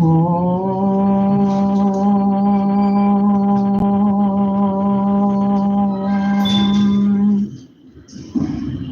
Oh.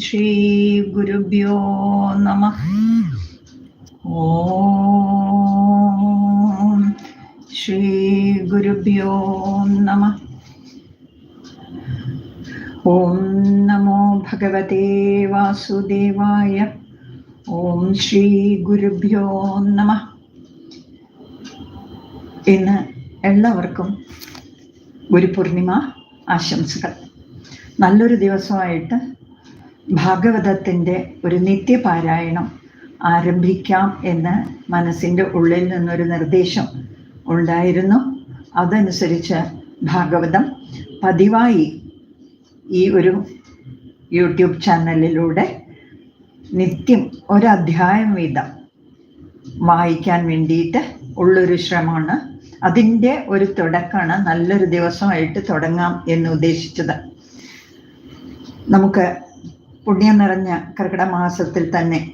Shri ഗുരുഭ്യോ നമ. ഓം ശ്രീ ഗുരുഭ്യോ നമ. ഓം നമോ ഭഗവതേ വാസുദേവായ. ഓം ശ്രീ ഗുരുഭ്യോ നമ. ഇന്ന് എല്ലാവർക്കും ഗുരുപൂർണിമ ആശംസകൾ. നല്ലൊരു ദിവസമായിട്ട് ഭാഗവതത്തിന്റെ ഒരു നിത്യപാരായണം ആരംഭിക്കാം എന്ന് മനസ്സിന്റെ ഉള്ളിൽ നിന്നൊരു നിർദ്ദേശം ഉണ്ടായിരുന്നു. അതനുസരിച്ച് ഭാഗവതം പതിവായി ഈ ഒരു യൂട്യൂബ് ചാനലിലൂടെ നിത്യം ഒരധ്യായം വീതം വായിക്കാൻ വേണ്ടിയിട്ട് ഉള്ളൊരു ശ്രമമാണ്. അതിന്റെ ഒരു തുടക്കമാണ് നല്ലൊരു ദിവസമായിട്ട് തുടങ്ങാം എന്ന് ഉദ്ദേശിച്ചത്. നമുക്ക് പുണ്യം നിറഞ്ഞ കർക്കിട മാസത്തിൽ തന്നെ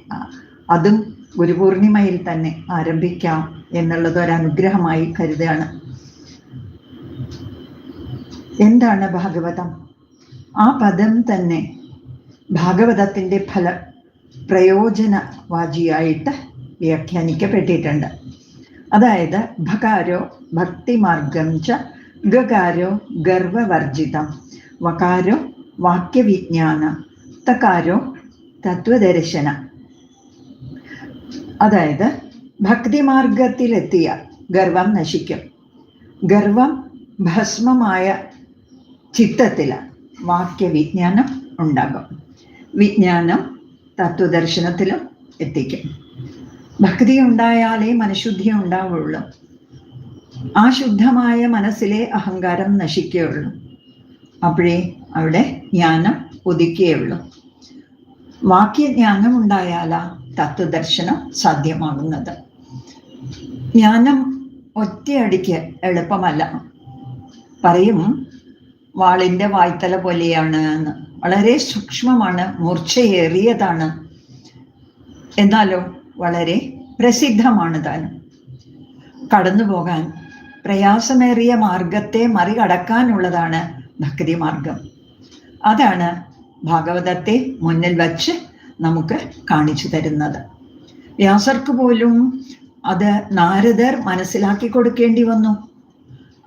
അതും ഗുരുപൂർണിമയിൽ തന്നെ ആരംഭിക്കാം എന്നുള്ളത് അനുഗ്രഹമായി കരുതുകയാണ്. എന്താണ് ഭാഗവതം? ആ പദം തന്നെ ഭാഗവതത്തിന്റെ ഫല പ്രയോജനവാചിയായിട്ട് വ്യാഖ്യാനിക്കപ്പെട്ടിട്ടുണ്ട്. അതായത് ഭകാരോ ഭക്തിമാർഗം ച ഗകാരോ ഗർവവർജിതം വകാരോ വാക്യവിജ്ഞാന തകാരോ തത്വദർശന. അതായത് ഭക്തിമാർഗത്തിലെത്തിയ ഗർവം നശിക്കും. ഗർവം ഭസ്മമായ ചിത്തത്തിൽ വാക്യവിജ്ഞാനം ഉണ്ടാകും. വിജ്ഞാനം തത്വദർശനത്തിലും എത്തിക്കും. ഭക്തി ഉണ്ടായാലേ മനഃശുദ്ധി ഉണ്ടാവുള്ളൂ. ആ ശുദ്ധമായ മനസ്സിലെ അഹങ്കാരം നശിക്കുകയുള്ളൂ. അപ്പോഴേ അവിടെ ജ്ഞാനം ഉദിക്കുകയുള്ളൂ. വാക്യജ്ഞാനം ഉണ്ടായാലാ തത്വദർശനം സാധ്യമാകുന്നത്. ജ്ഞാനം ഒറ്റയടിക്ക് എളുപ്പമല്ല. പറയും വാളിന്റെ വായ്ത്തല പോലെയാണ് എന്ന്. വളരെ സൂക്ഷ്മമാണ് മൂർച്ചയേറിയതാണ്. എന്നാലോ വളരെ പ്രസിദ്ധമാണ് താനും. കടന്നു പോകാൻ പ്രയാസമേറിയ മാർഗത്തെ മറികടക്കാനുള്ളതാണ് ഭക്തി മാർഗം അതാണ് ഭാഗവതത്തെ മുന്നിൽ വച്ച് നമുക്ക് കാണിച്ചു തരുന്നത്. വ്യാസർക്ക് പോലും അത് നാരദർ മനസ്സിലാക്കി കൊടുക്കേണ്ടി വന്നു.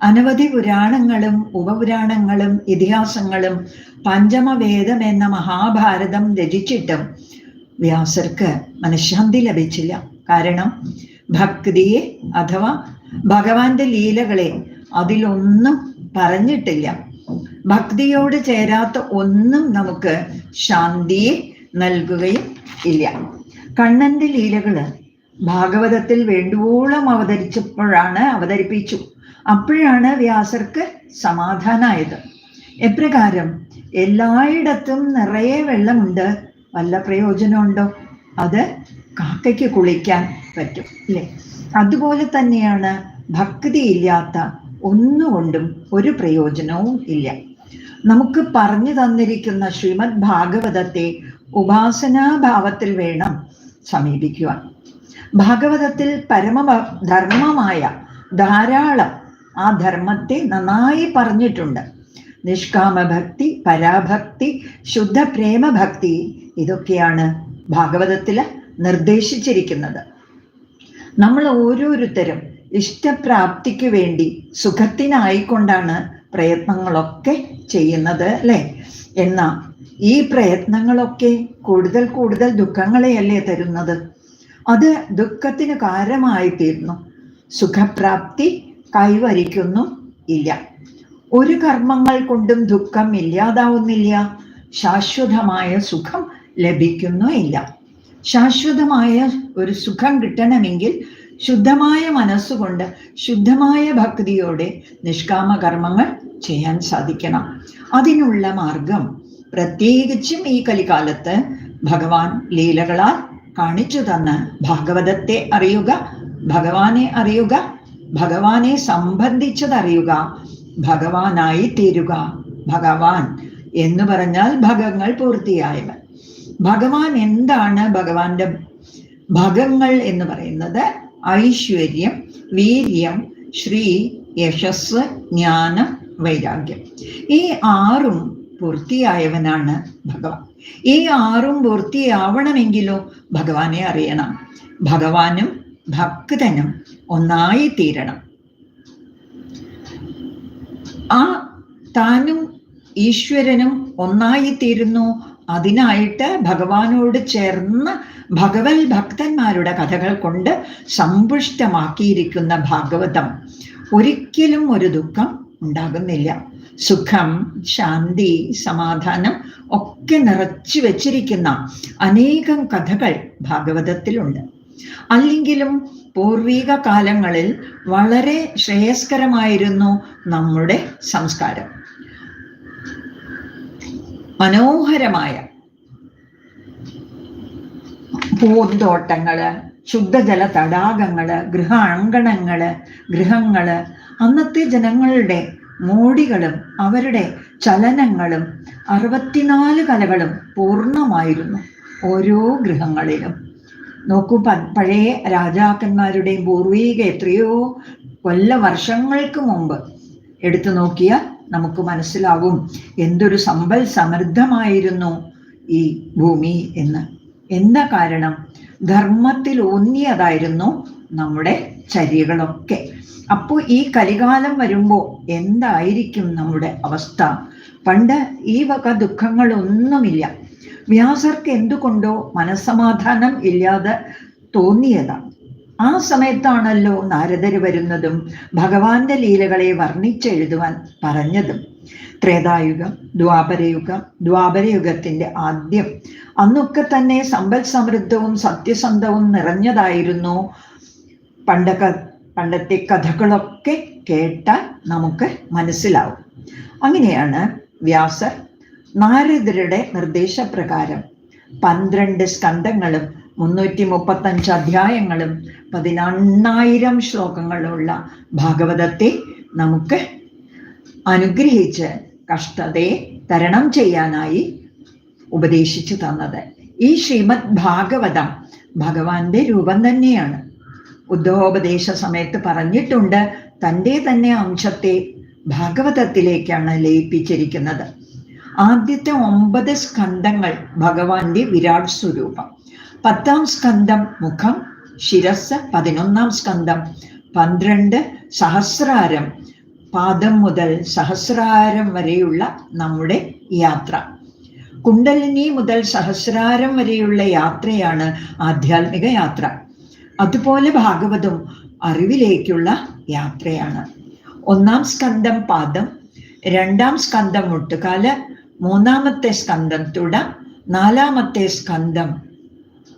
അനവധി പുരാണങ്ങളും ഉപപുരാണങ്ങളും ഇതിഹാസങ്ങളും പഞ്ചമവേദം എന്ന മഹാഭാരതം രചിച്ചിട്ടും വ്യാസർക്ക് മനഃശാന്തി ലഭിച്ചില്ല. കാരണം ഭക്തിയെ അഥവാ ഭഗവാന്റെ ലീലകളെ അതിലൊന്നും പറഞ്ഞിട്ടില്ല. ഭക്തിയോട് ചേരാത്ത ഒന്നും നമുക്ക് ശാന്തിയെ നൽകുകയും ഇല്ല. കണ്ണന്റെ ലീലകൾ ഭാഗവതത്തിൽ വേണ്ടുവോളം അവതരിച്ചപ്പോഴാണ് അവതരിപ്പിച്ചു. അപ്പോഴാണ് വ്യാസർക്ക് സമാധാനമായത് എപ്രകാരം എല്ലായിടത്തും നിറയെ വെള്ളമുണ്ട്? വല്ല പ്രയോജനമുണ്ടോ? അത് കാക്കയ്ക്ക് കുളിക്കാൻ പറ്റും അല്ലേ അതുപോലെ തന്നെയാണ് ഭക്തിയില്ലാത്ത ഒന്നുകൊണ്ടും ഒരു പ്രയോജനവും ഇല്ല. നമുക്ക് പറഞ്ഞു തന്നിരിക്കുന്ന ശ്രീമദ് ഭാഗവതത്തെ ഉപാസനാഭാവത്തിൽ വേണം സമീപിക്കുവാൻ. ഭാഗവതത്തിൽ പരമ ധർമ്മമായ ധാരാളം ആ ധർമ്മത്തെ നന്നായി പറഞ്ഞിട്ടുണ്ട്. നിഷ്കാമഭക്തി പരാഭക്തി ശുദ്ധ പ്രേമഭക്തി ഇതൊക്കെയാണ് ഭാഗവതത്തിൽ നിർദ്ദേശിച്ചിരിക്കുന്നത്. നമ്മൾ ഓരോരുത്തരും ഇഷ്ടപ്രാപ്തിക്ക് വേണ്ടി സുഖത്തിനായിക്കൊണ്ടാണ് പ്രയത്നങ്ങളൊക്കെ ചെയ്യുന്നത് അല്ലേ? എന്നാ ഈ പ്രയത്നങ്ങളൊക്കെ കൂടുതൽ കൂടുതൽ ദുഃഖങ്ങളെയല്ലേ തരുന്നത്? അത് ദുഃഖത്തിന് കാരണമായി തീർന്നു സുഖപ്രാപ്തി കൈവരിക്കുന്നു ഇല്ല. ഒരു കർമ്മങ്ങൾ കൊണ്ടും ദുഃഖം ഇല്ലാതാവുന്നില്ല. ശാശ്വതമായ സുഖം ലഭിക്കുന്നു ഇല്ല. ശാശ്വതമായ ഒരു സുഖം കിട്ടണമെങ്കിൽ ശുദ്ധമായ മനസ്സുകൊണ്ട് ശുദ്ധമായ ഭക്തിയോടെ നിഷ്കാമ കർമ്മങ്ങൾ ചെയ്യാൻ സാധിക്കണം. അതിനുള്ള മാർഗം പ്രത്യേകിച്ചും ഈ കലികാലത്ത് ഭഗവാൻ ലീലകളാൽ കാണിച്ചു തന്ന് ഭാഗവതത്തെ അറിയുക ഭഗവാനെ അറിയുക ഭഗവാനെ സംബന്ധിച്ചതറിയുക ഭഗവാനായി തീരുക ഭഗവാൻ എന്ന് പറഞ്ഞാൽ ഭഗങ്ങൾ പൂർത്തിയായവൻ. ഭഗവാൻ എന്താണ് ഭഗവാന്റെ ഭഗങ്ങൾ എന്ന് പറയുന്നത്? ഐശ്വര്യം വീര്യം ശ്രീ യശസ് ജ്ഞാനം വൈരാഗ്യം. ഈ ആറും പൂർത്തിയായവനാണ് ഭഗവാൻ. ഈ ആറും പൂർത്തിയാവണമെങ്കിലോ ഭഗവാനെ അറിയണം. ഭഗവാനും ഭക്തനും ഒന്നായി തീരണം ആ താനും ഈശ്വരനും ഒന്നായി തീരുന്നു അതിനായിട്ട് ഭഗവാനോട് ചേർന്ന് ഭഗവൽ ഭക്തന്മാരുടെ കഥകൾ കൊണ്ട് സമ്പുഷ്ടമാക്കിയിരിക്കുന്ന ഭാഗവതം ഒരിക്കലും ഒരു ദുഃഖം ഉണ്ടാകുന്നില്ല. സുഖം ശാന്തി സമാധാനം ഒക്കെ നിറച്ചു വച്ചിരിക്കുന്ന അനേകം കഥകൾ ഭാഗവതത്തിലുണ്ട്. അല്ലെങ്കിലും പൂർവിക കാലങ്ങളിൽ വളരെ ശ്രേയസ്കരമായിരുന്നു നമ്മുടെ സംസ്കാരം. മനോഹരമായ പൂന്തോട്ടങ്ങൾ ശുദ്ധജല തടാകങ്ങൾ ഗൃഹാങ്കണങ്ങൾ ഗൃഹങ്ങൾ അന്നത്തെ ജനങ്ങളുടെ മോടികളും അവരുടെ ചലനങ്ങളും അറുപത്തിനാല് കലകളും പൂർണമായിരുന്നു ഓരോ ഗൃഹങ്ങളിലും. നോക്കൂ പഴയ രാജാക്കന്മാരുടെയും പൂർവീക എത്രയോ കൊല്ല വർഷങ്ങൾക്ക് മുമ്പ് എടുത്തു നോക്കിയാൽ നമുക്ക് മനസ്സിലാവും എന്തൊരു സമ്പൽ സമൃദ്ധമായിരുന്നു ഈ ഭൂമി എന്ന്. എന്താ കാരണം ധർമ്മത്തിൽ ഊന്നിയതായിരുന്നു നമ്മുടെ ചര്യകളൊക്കെ അപ്പോൾ ഈ കലികാലം വരുമ്പോൾ എന്തായിരിക്കും നമ്മുടെ അവസ്ഥ? പണ്ട് ഈ വക ദുഃഖങ്ങളൊന്നുമില്ല. വ്യാസർക്ക് എന്തുകൊണ്ടോ മനസ്സമാധാനം ഇല്ലാതെ തോന്നിയതാണ് ആ സമയത്താണല്ലോ നാരദർ വരുന്നതും ഭഗവാന്റെ ലീലകളെ വർണിച്ചെഴുതുവാൻ പറഞ്ഞതും. ത്രേതായുഗം ദ്വാപരയുഗം ദ്വാപരയുഗത്തിന്റെ ആദ്യം. അന്നൊക്കെ തന്നെ സമ്പൽ സമൃദ്ധവും സത്യസന്ധവും നിറഞ്ഞതായിരുന്നു. പണ്ട പണ്ടത്തെ കഥകളൊക്കെ കേട്ടാൽ നമുക്ക് മനസ്സിലാവും. അങ്ങനെയാണ് വ്യാസർ നാരദരുടെ നിർദ്ദേശപ്രകാരം പന്ത്രണ്ട് സ്കന്ധങ്ങളും മുന്നൂറ്റി മുപ്പത്തഞ്ച് അധ്യായങ്ങളും പതിനെണ്ണായിരം ശ്ലോകങ്ങളുള്ള ഭാഗവതത്തെ നമുക്ക് അനുഗ്രഹിച്ച് കഷ്ടതയെ തരണം ചെയ്യാനായി ഉപദേശിച്ചു തന്നത്. ഈ ശ്രീമദ് ഭാഗവതം ഭഗവാന്റെ രൂപം തന്നെയാണ്. ഉദ്ധവോപദേശ സമയത്ത് പറഞ്ഞിട്ടുണ്ട് തന്റെ തന്നെ അംശത്തെ ഭാഗവതത്തിലേക്കാണ് ലയിപ്പിച്ചിരിക്കുന്നത്. ആദ്യത്തെ ഒമ്പത് സ്കന്ധങ്ങൾ ഭഗവാന്റെ വിരാട് സ്വരൂപം. പത്താം സ്കന്ധം മുഖം ശിരസ് പതിനൊന്നാം സ്കന്ധം പന്ത്രണ്ട് സഹസ്രാരം പാദം മുതൽ സഹസ്രാരം വരെയുള്ള നമ്മുടെ യാത്ര. കുണ്ടലിനി മുതൽ സഹസ്രാരം വരെയുള്ള യാത്രയാണ് ആധ്യാത്മിക യാത്ര. അതുപോലെ ഭാഗവതം അറിവിലേക്കുള്ള യാത്രയാണ്. ഒന്നാം സ്കന്ധം പാദം രണ്ടാം സ്കന്ധം മുട്ടുകാൽ മൂന്നാമത്തെ സ്കന്ധം തുട നാലാമത്തെ സ്കന്ധം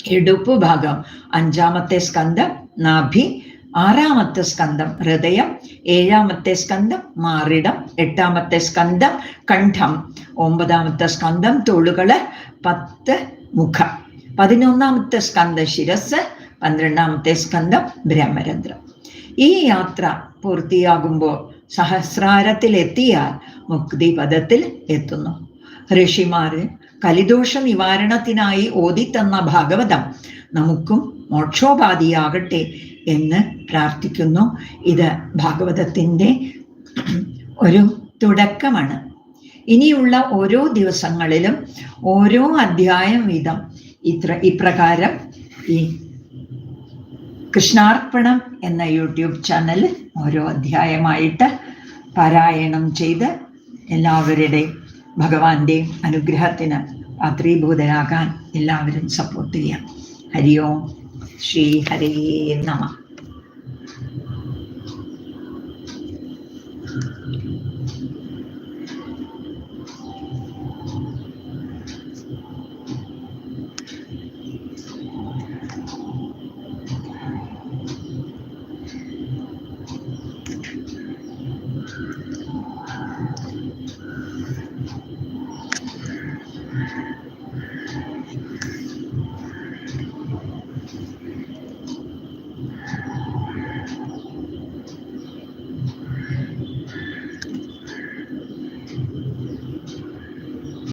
ഇടുപ്പ് ഭാഗം. അഞ്ചാമത്തെ സ്കന്ധം നാഭി. ആറാമത്തെ സ്കന്ധം ഹൃദയം. ഏഴാമത്തെ സ്കന്ധം മാറിടം. എട്ടാമത്തെ സ്കന്ധം കണ്ഠം. ഒമ്പതാമത്തെ സ്കന്ധം തൊളുകൾ പത്ത് മുഖം. പതിനൊന്നാമത്തെ സ്കന്ധം ശിരസ്. പന്ത്രണ്ടാമത്തെ സ്കന്ധം ബ്രഹ്മരന്ധ്രം. ഈ യാത്ര പൂർത്തിയാകുമ്പോൾ സഹസ്രാരത്തിലെത്തിയാൽ മുക്തി പദത്തിൽ എത്തുന്നു. ഋഷിമാര് കലിദോഷ നിവാരണത്തിനായി ഓതിത്തന്ന ഭാഗവതം നമുക്കും മോക്ഷോപാധിയാകട്ടെ എന്ന് പ്രാർത്ഥിക്കുന്നു. ഇത് ഭാഗവതത്തിന്റെ ഒരു തുടക്കമാണ്. ഇനിയുള്ള ഓരോ ദിവസങ്ങളിലും ഓരോ അധ്യായം വീതം ഇത്ര ഇപ്രകാരം ഈ കൃഷ്ണാർപ്പണം എന്ന യൂട്യൂബ് ചാനൽ ഓരോ അധ്യായമായിട്ട് പാരായണം ചെയ്ത് എല്ലാവരുടെയും ഭഗവാന്റെ അനുഗ്രഹത്തിന് പാത്രീഭൂതരാകാൻ എല്ലാവരും സപ്പോർട്ട് ചെയ്യാം. ഹരി ഓം ശ്രീ ഹരേ നമ.